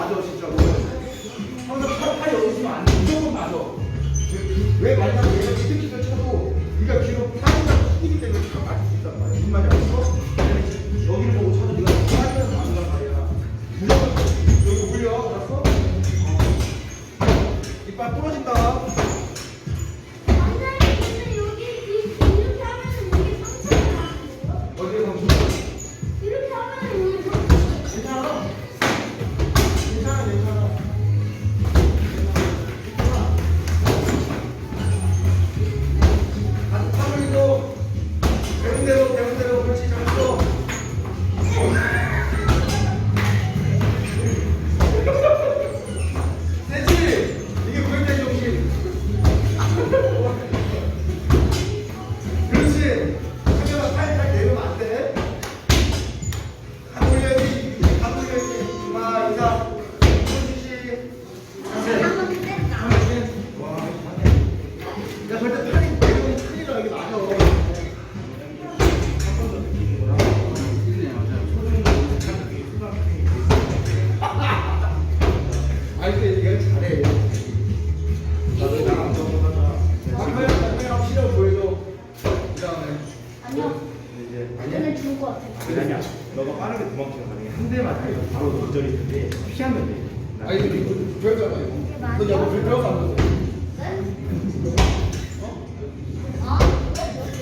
맞아, 진짜로. 항상 팔, 팔이 어디 있으면 안 돼. 무조건 맞아. 왜 말냐면 얘가 기득기를 쳐도 네가 뒤로 팔이가 튀기 때문에 다 맞을 수 있단 말이야. 무슨 말인지 알겠어? 여기를 보고 쳐도 네가 팔이라서 맞는단 말이야. 무조건 여기 올려. 알았어? 이빨 부러진다. 그 한 대만 달려 바로 기절이 텐데 피하면 돼. 아니, 근데 이거 배웠잖아, 이거. 너 야구 배워서 안 배웠어?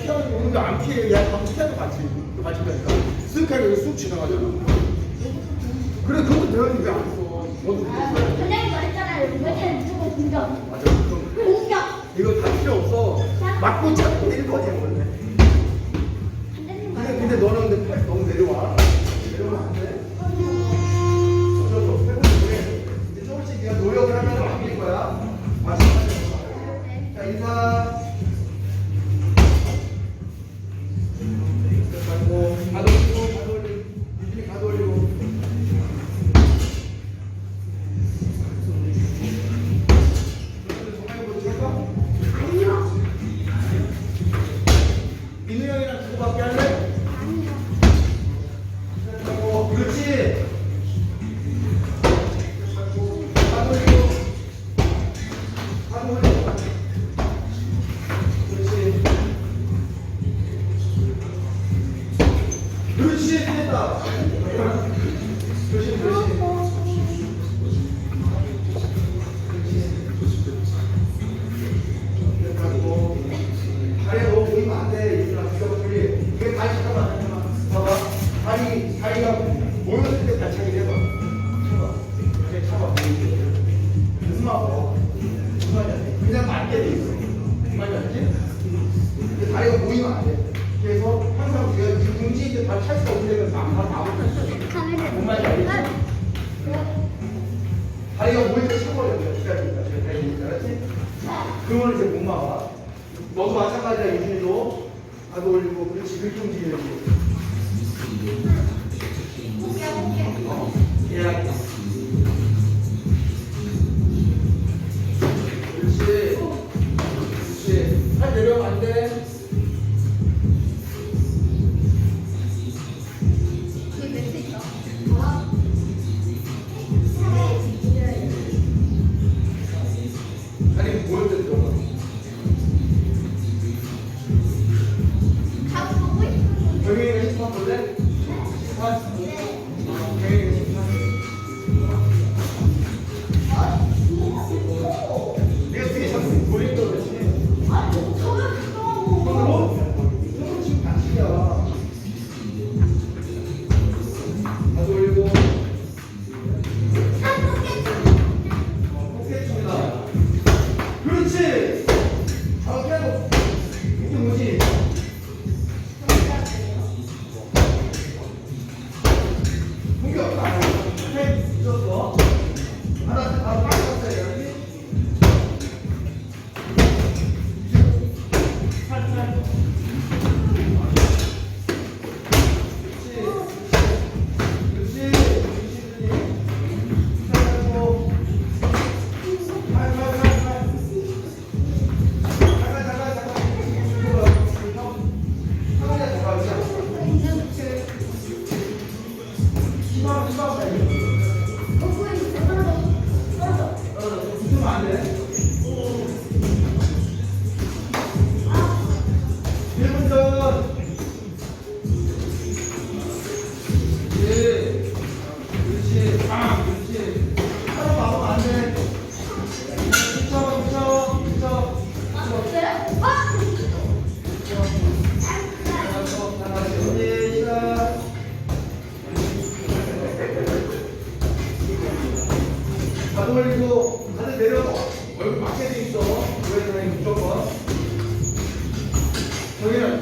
피하는 거 오는데 안 피해. 야, 다 피하는 거 같이. 같이 가니까. 쓱 하게 쑥 지나가잖아. 그래, 그것도 배웠는데 왜안 써? 너도 맞아. 그럼 이거 다 필요 없어. 맞고 찾고 내릴 거지, 원래. 근데, 근데 너는 근데 팔 너무 내려와. すいません。 내가 뭘 참아버렸냐? 기다리니까 그러니까 제가 다니니까 알았지? 그거는 이제 못 막아. 너도 마찬가지야 유진이도. 가도 올리고 그렇지. 그렇게 움직여야지 떨어져 떨어져. 떨어져. 떨어져 떨어져 여기 마켓이 있어. 우회전이 무조건. 저기는